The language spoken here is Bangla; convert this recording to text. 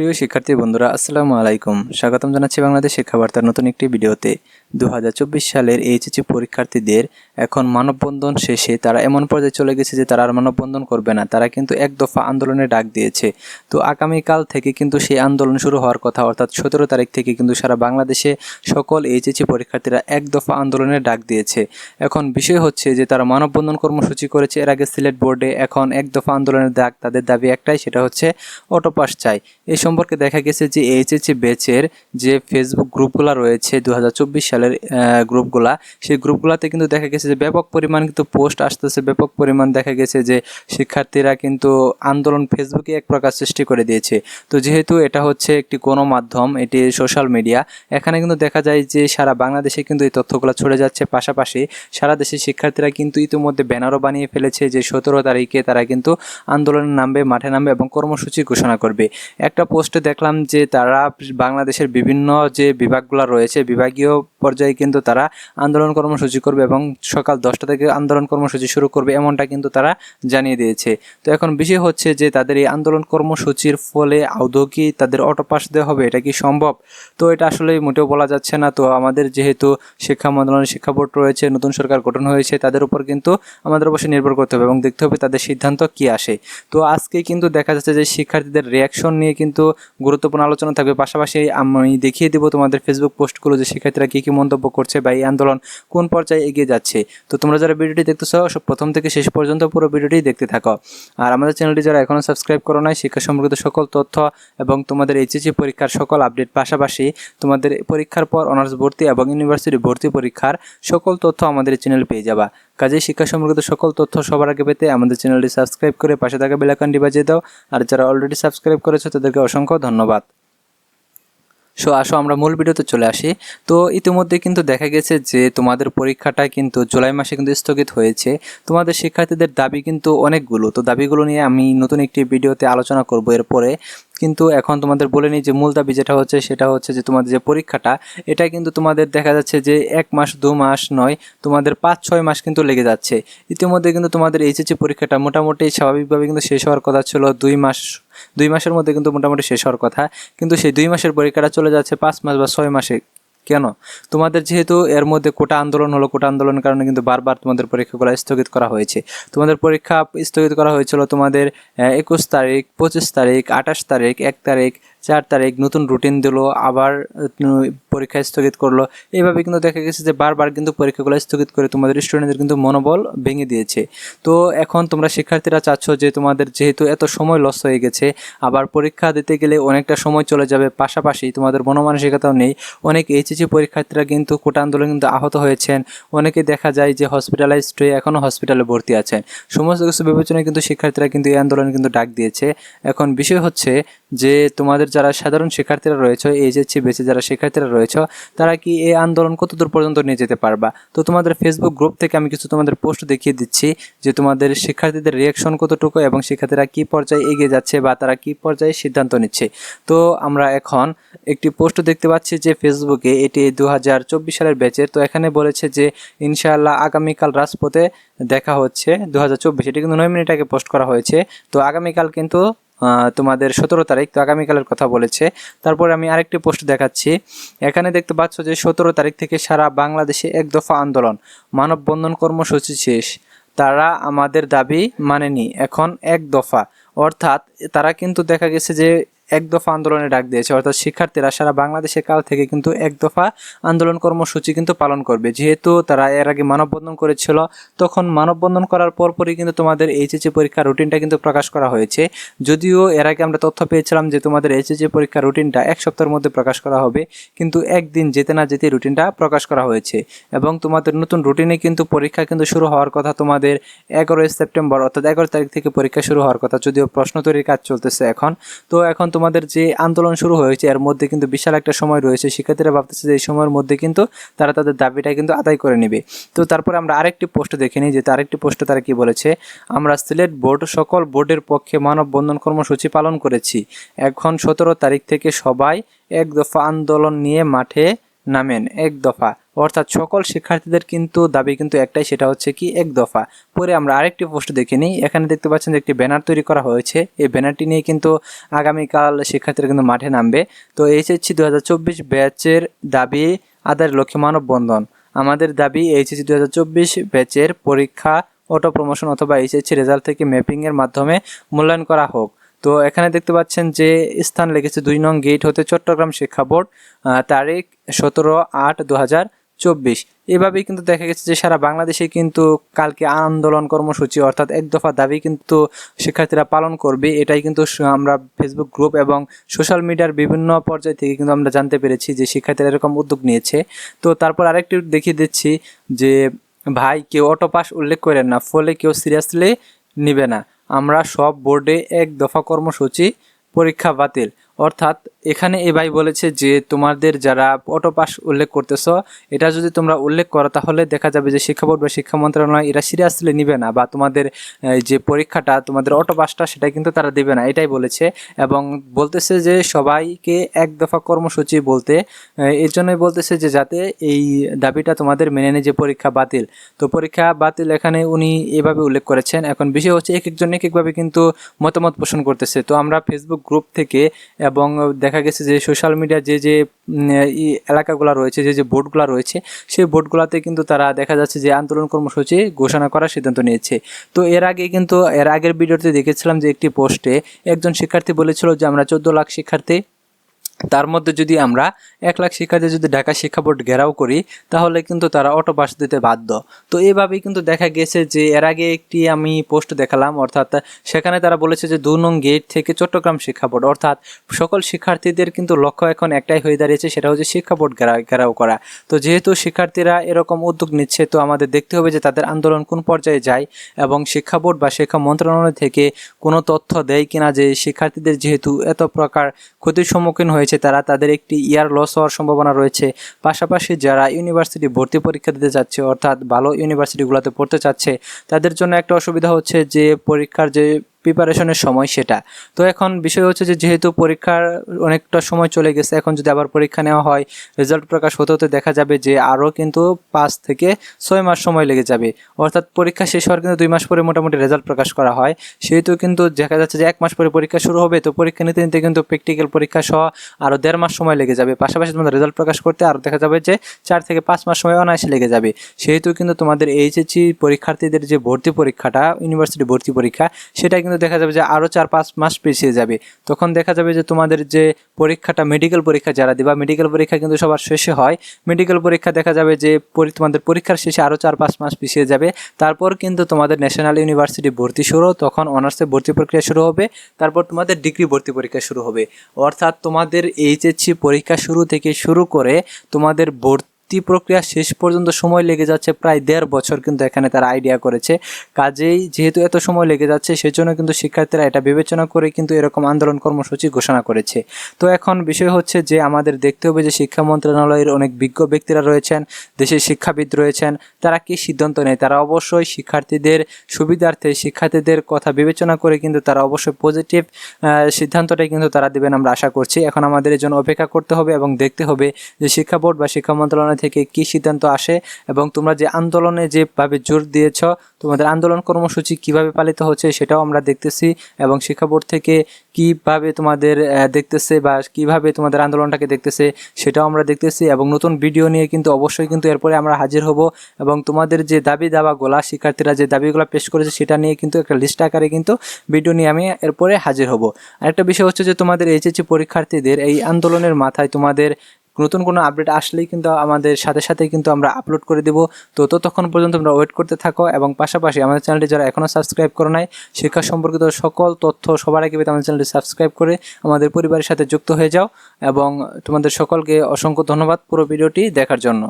প্রিয় শিক্ষার্থী বন্ধুরা, আসসালামু আলাইকুম। স্বাগতম জানাচ্ছি বাংলাদেশ শিক্ষাবার্তার নতুন একটি ভিডিওতে। দু হাজার চব্বিশ সালের এইচএসসি পরীক্ষার্থীদের এখন মানববন্ধন শেষে তারা এমন পর্যায়ে চলে গেছে যে তারা আর মানববন্ধন করবে না। তারা কিন্তু এক দফা আন্দোলনে ডাক দিয়েছে। তো আগামীকাল থেকে কিন্তু সেই আন্দোলন শুরু হওয়ার কথা, অর্থাৎ সতেরো তারিখ থেকে কিন্তু সারা বাংলাদেশে সকল এইচএসসি পরীক্ষার্থীরা এক দফা আন্দোলনের ডাক দিয়েছে। এখন বিষয় হচ্ছে যে তারা মানববন্ধন কর্মসূচি করেছে, এর আগে সিলেট বোর্ডে এখন এক দফা আন্দোলনের ডাক, তাদের দাবি একটাই, সেটা হচ্ছে অটোপাস চাই। এই সম্পর্কে দেখা গেছে যে এইচএসসি ব্যাচের যে ফেসবুক গ্রুপগুলো রয়েছে দু হাজার চব্বিশ সালের গ্রুপগুলা, সেই গ্রুপগুলোতে কিন্তু দেখা গেছে যে ব্যাপক পরিমাণ কিন্তু পোস্ট আসতেছে, ব্যাপক পরিমাণ দেখা গেছে যে শিক্ষার্থীরা কিন্তু আন্দোলন ফেসবুকে এক প্রকার সৃষ্টি করে দিয়েছে। তো যেহেতু এটা হচ্ছে একটি গণমাধ্যম এটি সোশ্যাল মিডিয়া, এখানে কিন্তু দেখা যায় যে সারা বাংলাদেশে কিন্তু এই তথ্যগুলো ছড়ে যাচ্ছে। পাশাপাশি সারা দেশের শিক্ষার্থীরা কিন্তু ইতিমধ্যে ব্যানারও বানিয়ে ফেলেছে যে সতেরো তারিখে তারা কিন্তু আন্দোলনে নামবে, মাঠে নামবে এবং কর্মসূচি ঘোষণা করবে। একটা পোস্টে দেখলাম যে তারা বাংলাদেশের বিভিন্ন যে বিভাগগুলো রয়েছে বিভাগীয় পর্যায়ে কিন্তু তারা আন্দোলন কর্মসূচি করবে এবং সকাল দশটা থেকে আন্দোলন কর্মসূচি শুরু করবে এমনটা কিন্তু তারা জানিয়ে দিয়েছে। তো এখন বিষয় হচ্ছে যে তাদের এই আন্দোলন কর্মসূচির ফলে আদৌ কি তাদের অটো পাস দেওয়া হবে? এটা কি সম্ভব? তো এটা আসলে মোটেও বলা যাচ্ছে না। তো আমাদের যেহেতু শিক্ষা মন্ত্রণালয়, শিক্ষা বোর্ড রয়েছে, নতুন সরকার গঠন হয়েছে, তাদের উপর কিন্তু আমাদের অবশ্যই নির্ভর করতে হবে এবং দেখতে হবে তাদের সিদ্ধান্ত কি আসে। তো আজকে কিন্তু দেখা যাচ্ছে যে শিক্ষার্থীদের রিয়াকশন নিয়ে কিন্তু গুরুত্বপূর্ণ আলোচনা থাকবে। পাশাপাশি আমি দেখিয়ে দেবো তোমাদের ফেসবুক পোস্টগুলো যে শিক্ষার্থীরা কী কী মন্তব্য করছে বা এই আন্দোলন কোন পর্যায়ে এগিয়ে যাচ্ছে? তো তোমরা যারা ভিডিওটি দেখতেছো প্রথম থেকে শেষ পর্যন্ত পুরো ভিডিওটি দেখতে থাকো। আর আমাদের চ্যানেলটি যারা এখনও সাবস্ক্রাইব করো নাই, শিক্ষা সম্পর্কিত সকল তথ্য এবং তোমাদের এইচএসসি পরীক্ষার সকল আপডেট, পাশাপাশি তোমাদের পরীক্ষার পর অনার্স ভর্তি এবং ইউনিভার্সিটি ভর্তি পরীক্ষার সকল তথ্য আমাদের চ্যানেল পেয়ে যাবা। কাজে শিক্ষা সম্পর্কিত সকল তথ্য সবার আগে পেতে আমাদের চ্যানেলটি সাবস্ক্রাইব করে পাশে থাকা বেলাকানটি বাজিয়ে দাও। আর যারা অলরেডি সাবস্ক্রাইব করেছ, তাদেরকে অসংখ্য ধন্যবাদ। সো আসো আমরা মূল ভিডিওতে চলে আসি। তো ইতিমধ্যে কিন্তু দেখা গেছে যে তোমাদের পরীক্ষাটা কিন্তু জুলাই মাসে কিন্তু স্থগিত হয়েছে। তোমাদের শিক্ষার্থীদের দাবি কিন্তু অনেকগুলো। তো দাবিগুলো নিয়ে আমি নতুন একটি ভিডিওতে আলোচনা করব। এরপরে কিন্তু এখন তোমাদের বলে নিই যে মূল দাবি যেটা হচ্ছে, সেটা হচ্ছে যে তোমাদের যে পরীক্ষাটা, এটা কিন্তু তোমাদের দেখা যাচ্ছে যে এক মাস, দু মাস নয়, তোমাদের পাঁচ, ছয় মাস কিন্তু লেগে যাচ্ছে। ইতিমধ্যে কিন্তু তোমাদের এইচএসসি পরীক্ষাটা মোটামুটি স্বাভাবিকভাবে কিন্তু শেষ হওয়ার কথা ছিল দুই মাস, দুই মাসের মধ্যে কিন্তু মোটামুটি শেষ হওয়ার কথা। কিন্তু সেই দুই মাসের পরীক্ষাটা চলে যাচ্ছে পাঁচ মাস বা ছয় মাসে। কেন? তোমাদের যেহেতু এর মধ্যে কোটা আন্দোলন হলো, কোটা আন্দোলনের কারণে কিন্তু বারবার তোমাদের পরীক্ষাগুলো স্থগিত করা হয়েছে। তোমাদের পরীক্ষা স্থগিত করা হয়েছিল তোমাদের একুশ তারিখ, পঁচিশ তারিখ, আঠাশ তারিখ, এক তারিখ চার তারিখ নতুন রুটিন দিলো, আবার পরীক্ষা স্থগিত করল। এইভাবে কিন্তু দেখা গেছে যে বারবার কিন্তু পরীক্ষাগুলো স্থগিত করে তোমাদের স্টুডেন্টদের কিন্তু মনোবল ভেঙে দিয়েছে। তো এখন তোমরা শিক্ষার্থীরা চাচ্ছ যে তোমাদের যেহেতু এত সময় লস হয়ে গেছে, আবার পরীক্ষা দিতে গেলে অনেকটা সময় চলে যাবে, পাশাপাশি তোমাদের মনোমানসিকতাও নেই। অনেক এইচএসি পরীক্ষার্থীরা কিন্তু কোটা আন্দোলন কিন্তু আহত হয়েছেন। অনেকে দেখা যায় যে হসপিটালাইজড হয়ে এখনও হসপিটালে ভর্তি আছেন। সমস্ত কিছু বিবেচনায় কিন্তু শিক্ষার্থীরা কিন্তু এই আন্দোলনে কিন্তু ডাক দিয়েছে। এখন বিষয় হচ্ছে যে তোমাদের যারা সাধারণ শিক্ষার্থীরা রয়েছে, এইচএসসি বেঁচে যারা শিক্ষার্থীরা রয়েছে, তারা কি এই আন্দোলন কতদূর পর্যন্ত নিয়ে যেতে পারবা? তো তোমাদের ফেসবুক গ্রুপ থেকে আমি কিছু তোমাদের পোস্ট দেখিয়ে দিচ্ছি যে তোমাদের শিক্ষার্থীদের রিয়াকশন কতটুকু এবং শিক্ষার্থীরা কি পর্যায়ে এগিয়ে যাচ্ছে বা তারা কি পর্যায়ে সিদ্ধান্ত নিচ্ছে। তো আমরা এখন একটি পোস্ট দেখতে পাচ্ছি যে ফেসবুকে এটি দু হাজার চব্বিশ সালের ব্যাচের তো এখানে বলেছে যে ইনশাআল্লাহ আগামীকাল রাজপথে দেখা হচ্ছে দু হাজার চব্বিশ, এটি কিন্তু নয় মিনিট আগে পোস্ট করা হয়েছে। তো আগামীকাল কিন্তু তোমাদের সতেরো তারিখ, তো আগামীকালের কথা বলেছে। তারপর আমি আরেকটি পোস্ট দেখাচ্ছি। এখানে দেখতে পাচ্ছ যে সতেরো তারিখ থেকে সারা বাংলাদেশে এক দফা আন্দোলন, মানববন্ধন কর্মসূচি শেষ। তারা আমাদের দাবি মানেনি, এখন এক দফা। অর্থাৎ তারা কিন্তু দেখা গেছে যে এক দফা আন্দোলনে ডাক দিয়েছে। অর্থাৎ শিক্ষার্থীরা সারা বাংলাদেশে কাল থেকে কিন্তু এক দফা আন্দোলন কর্মসূচি কিন্তু পালন করবে। যেহেতু তারা এর আগে মানববন্ধন করেছিল, তখন মানববন্ধন করার পরপরই কিন্তু তোমাদের এইচএসসি পরীক্ষার রুটিনটা কিন্তু প্রকাশ করা হয়েছে। যদিও এর আগে আমরা তথ্য পেয়েছিলাম যে তোমাদের এইচএসসি পরীক্ষার রুটিনটা এক সপ্তাহের মধ্যে প্রকাশ করা হবে, কিন্তু একদিন যেতে না যেতে রুটিনটা প্রকাশ করা হয়েছে। এবং তোমাদের নতুন রুটিনে কিন্তু পরীক্ষা কিন্তু শুরু হওয়ার কথা তোমাদের এগারোই সেপ্টেম্বর, অর্থাৎ এগারো তারিখ থেকে পরীক্ষা শুরু হওয়ার কথা, যদিও প্রশ্ন তৈরির কাজ চলতেছে এখন। তো এখন তোমাদের যে আন্দোলন শুরু হয়েছে, এর মধ্যে কিন্তু বিশাল একটা সময় রয়েছে। শিক্ষার্থীরা ভাবতেছে যে এই সময়ের মধ্যে কিন্তু তারা তাদের দাবিটা কিন্তু আদায় করে নেবে। তো তারপরে আমরা আরেকটি পোস্ট দেখে নিই যে আরেকটি পোস্টে তারা কি বলেছে? আমরা সিলেট বোর্ড, সকল বোর্ডের পক্ষে মানববন্ধন কর্মসূচি পালন করেছি। এখন সতেরো তারিখ থেকে সবাই এক দফা আন্দোলন নিয়ে মাঠে নামেন, এক দফা। অর্থাৎ সকল শিক্ষার্থীদের কিন্তু দাবি কিন্তু একটাই, সেটা হচ্ছে কি এক দফা। পরে আমরা আরেকটি পোস্ট দেখে নিই। এখানে দেখতে পাচ্ছেন যে একটি ব্যানার তৈরি করা হয়েছে। এই ব্যানারটি নিয়ে কিন্তু আগামীকাল শিক্ষার্থীরা কিন্তু মাঠে নামবে। তো এইচএসসি দু হাজার চব্বিশ ব্যাচের দাবি আদায়ের লক্ষ্যে মানববন্ধন। আমাদের দাবি এইচএসসি দু হাজার চব্বিশ ব্যাচের পরীক্ষা অটো প্রমোশন অথবা এইচএসসি রেজাল্ট থেকে ম্যাপিংয়ের মাধ্যমে মূল্যায়ন করা হোক। তো এখানে দেখতে পাচ্ছেন যে স্থান লেগেছে দুই নং গেট হতে চট্টগ্রাম শিক্ষা বোর্ড তারিখ সতেরো আট দু হাজার চব্বিশ। এভাবেই কিন্তু দেখা গেছে যে সারা বাংলাদেশে কিন্তু কালকে আন্দোলন কর্মসূচি, অর্থাৎ এক দফা দাবি কিন্তু শিক্ষার্থীরা পালন করবে। এটাই কিন্তু আমরা ফেসবুক গ্রুপ এবং সোশ্যাল মিডিয়ার বিভিন্ন পর্যায় থেকে কিন্তু আমরা জানতে পেরেছি যে শিক্ষার্থীরা এরকম উদ্যোগ নিয়েছে। তো তারপর আরেকটি দেখিয়ে দিচ্ছি যে ভাই, কেউ অটো পাস উল্লেখ করেন না, ফলে কেউ সিরিয়াসলি নিবে না। আমরা সব বোর্ডে এক দফা কর্মসূচি, পরীক্ষা বাতিল। অর্থাৎ এখানে এ বলেছে যে তোমাদের যারা অটো পাস উল্লেখ করতেছ, এটা যদি তোমরা উল্লেখ করো তাহলে দেখা যাবে যে শিক্ষা বোর্ড বা শিক্ষা মন্ত্রণালয় এরা সিরিয়াসলি নিবে না বা তোমাদের যে পরীক্ষাটা, তোমাদের অটো পাসটা সেটা কিন্তু তারা দেবে না, এটাই বলেছে। এবং বলতেছে যে সবাইকে এক দফা কর্মসূচি বলতে এর জন্যই বলতেছে যে যাতে এই দাবিটা তোমাদের মেনে নেয় যে পরীক্ষা বাতিল। তো পরীক্ষা বাতিল এখানে উনি এভাবে উল্লেখ করেছেন। এখন বিষয় হচ্ছে এক একজন এক একভাবে কিন্তু মতামত পোষণ করতেছে। তো আমরা ফেসবুক গ্রুপ থেকে এবং দেখা গেছে যে সোশ্যাল মিডিয়া যে যে এলাকাগুলো রয়েছে, যে যে বোর্ডগুলো রয়েছে, সেই বোর্ডগুলোতে কিন্তু তারা দেখা যাচ্ছে যে আন্দোলন কর্মসূচি ঘোষণা করার সিদ্ধান্ত নিয়েছে। তো এর আগে কিন্তু, এর আগের ভিডিওতে দেখেছিলাম যে একটি পোস্টে একজন শিক্ষার্থী বলেছিল যে আমরা চোদ্দ লাখ শিক্ষার্থী তার মধ্যে যদি আমরা এক লাখ শিক্ষার্থী যদি ঢাকা শিক্ষা বোর্ড ঘেরাও করি, তাহলে কিন্তু তারা অটো পাস দিতে বাধ্য। তো এইভাবেই কিন্তু দেখা গেছে যে এর আগে একটি আমি পোস্ট দেখালাম, অর্থাৎ সেখানে তারা বলেছে যে দু নং গেট থেকে চট্টগ্রাম শিক্ষা বোর্ড, অর্থাৎ সকল শিক্ষার্থীদের কিন্তু লক্ষ্য এখন একটাই হয়ে দাঁড়িয়েছে, সেটা হচ্ছে শিক্ষা বোর্ড ঘেরা, ঘেরাও করা। তো যেহেতু শিক্ষার্থীরা এরকম উদ্যোগ নিচ্ছে, তো আমাদের দেখতে হবে যে তাদের আন্দোলন কোন পর্যায়ে যায় এবং শিক্ষা বোর্ড বা শিক্ষা মন্ত্রণালয় থেকে কোনো তথ্য দেয় কিনা যে শিক্ষার্থীদের যেহেতু এত প্রকার ক্ষতির সম্মুখীন হয়েছে তারা তাদের একটি ইয়ার লস হওয়ার সম্ভাবনা রয়েছে। পাশাপাশি যারা ইউনিভার্সিটি ভর্তি পরীক্ষা দিতে যাচ্ছে অর্থাৎ ভালো ইউনিভার্সিটিগুলোতে পড়তে চাচ্ছে, তাদের জন্য একটা অসুবিধা হচ্ছে যে পরীক্ষার যে প্রিপারেশনের সময় সেটা। তো এখন বিষয় হচ্ছে যে যেহেতু পরীক্ষার অনেকটা সময় চলে গেছে, এখন যদি আবার পরীক্ষা নেওয়া হয় রেজাল্ট প্রকাশ হতে হতে দেখা যাবে যে আরও কিন্তু পাঁচ থেকে ছয় মাস সময় লেগে যাবে। অর্থাৎ পরীক্ষা শেষ হওয়ার কিন্তু দুই মাস পরে মোটামুটি রেজাল্ট প্রকাশ করা হয়। সেহেতু কিন্তু দেখা যাচ্ছে যে এক মাস পরে পরীক্ষা শুরু হবে, তো পরীক্ষা নিতে নিতে কিন্তু প্র্যাকটিক্যাল পরীক্ষা সহ আরও দেড় মাস সময় লেগে যাবে। পাশাপাশি তোমাদের রেজাল্ট প্রকাশ করতে আরও দেখা যাবে যে চার থেকে পাঁচ মাস সময় অনায়াসে লেগে যাবে। সেহেতু কিন্তু তোমাদের এইচএসসি পরীক্ষার্থীদের যে ভর্তি পরীক্ষাটা ইউনিভার্সিটি ভর্তি পরীক্ষা, সেটা কিন্তু দেখা যাবে যে আরও চার পাঁচ মাস পিছিয়ে যাবে। তখন দেখা যাবে যে তোমাদের যে পরীক্ষাটা মেডিকেল পরীক্ষা যারা দিবা মেডিকেল পরীক্ষা কিন্তু সবার শেষে হয়। মেডিকেল পরীক্ষা দেখা যাবে যে তোমাদের পরীক্ষার শেষে আরও চার পাঁচ মাস পিছিয়ে যাবে। তারপর কিন্তু তোমাদের ন্যাশনাল ইউনিভার্সিটি ভর্তি শুরু, তখন অনার্সে ভর্তি প্রক্রিয়া শুরু হবে। তারপর তোমাদের ডিগ্রি ভর্তি পরীক্ষা শুরু হবে। অর্থাৎ তোমাদের এইচএসসি পরীক্ষা শুরু থেকে শুরু করে তোমাদের ভর্তি প্রক্রিয়া শেষ পর্যন্ত সময় লেগে যাচ্ছে প্রায় দেড় বছর কিন্তু এখানে তারা আইডিয়া করেছে। কাজেই যেহেতু এত সময় লেগে যাচ্ছে, সেজন্য কিন্তু শিক্ষার্থীরা এটা বিবেচনা করে কিন্তু এরকম আন্দোলন কর্মসূচি ঘোষণা করেছে। তো এখন বিষয় হচ্ছে যে, আমাদের দেখতে হবে যে শিক্ষা মন্ত্রণালয়ের অনেক বিজ্ঞ ব্যক্তিরা রয়েছেন, দেশের শিক্ষাবিদ রয়েছেন, তারা কি সিদ্ধান্ত নেয়? তারা অবশ্যই শিক্ষার্থীদের সুবিধার্থে শিক্ষার্থীদের কথা বিবেচনা করে কিন্তু তারা অবশ্যই পজিটিভ সিদ্ধান্তটাই কিন্তু তারা দেবেন আমরা আশা করছি। এখন আমাদের জন্য অপেক্ষা করতে হবে এবং দেখতে হবে যে শিক্ষা বোর্ড বা শিক্ষা মন্ত্রণালয় থেকে কি সিদ্ধান্ত আসে এবং তোমরা যে আন্দোলনে যেভাবে জোর দিয়েছ, তোমাদের আন্দোলন কর্মসূচি কীভাবে পালিত হচ্ছে সেটাও আমরা দেখতেছি এবং শিক্ষা বোর্ড থেকে কীভাবে তোমাদের দেখতেছে বা কীভাবে তোমাদের আন্দোলনটাকে দেখতেছে সেটাও আমরা দেখতেছি এবং নতুন ভিডিও নিয়ে কিন্তু অবশ্যই কিন্তু এরপরে আমরা হাজির হব এবং তোমাদের যে দাবি দাওয়াগুলা শিক্ষার্থীরা যে দাবিগুলো পেশ করেছে সেটা নিয়ে কিন্তু একটা লিস্ট আকারে কিন্তু ভিডিও নিয়ে আমি এরপরে হাজির হব। আরেকটা বিষয় হচ্ছে যে তোমাদের এইচএসসি পরীক্ষার্থীদের এই আন্দোলনের মাথায় তোমাদের নতুন কোনো আপডেট আসলেই কিন্তু আমাদের সাথে সাথে কিন্তু আমরা আপলোড করে দেব। তো ততক্ষণ পর্যন্ত তোমরা ওয়েট করতে থাকো এবং পাশাপাশি আমাদের চ্যানেলটি যারা এখনও সাবস্ক্রাইব করো নাই, শিক্ষা সম্পর্কিত সকল তথ্য সবার আগে আমাদের চ্যানেলটি সাবস্ক্রাইব করে আমাদের পরিবারের সাথে যুক্ত হয়ে যাও এবং তোমাদের সকলকে অসংখ্য ধন্যবাদ পুরো ভিডিওটি দেখার জন্য।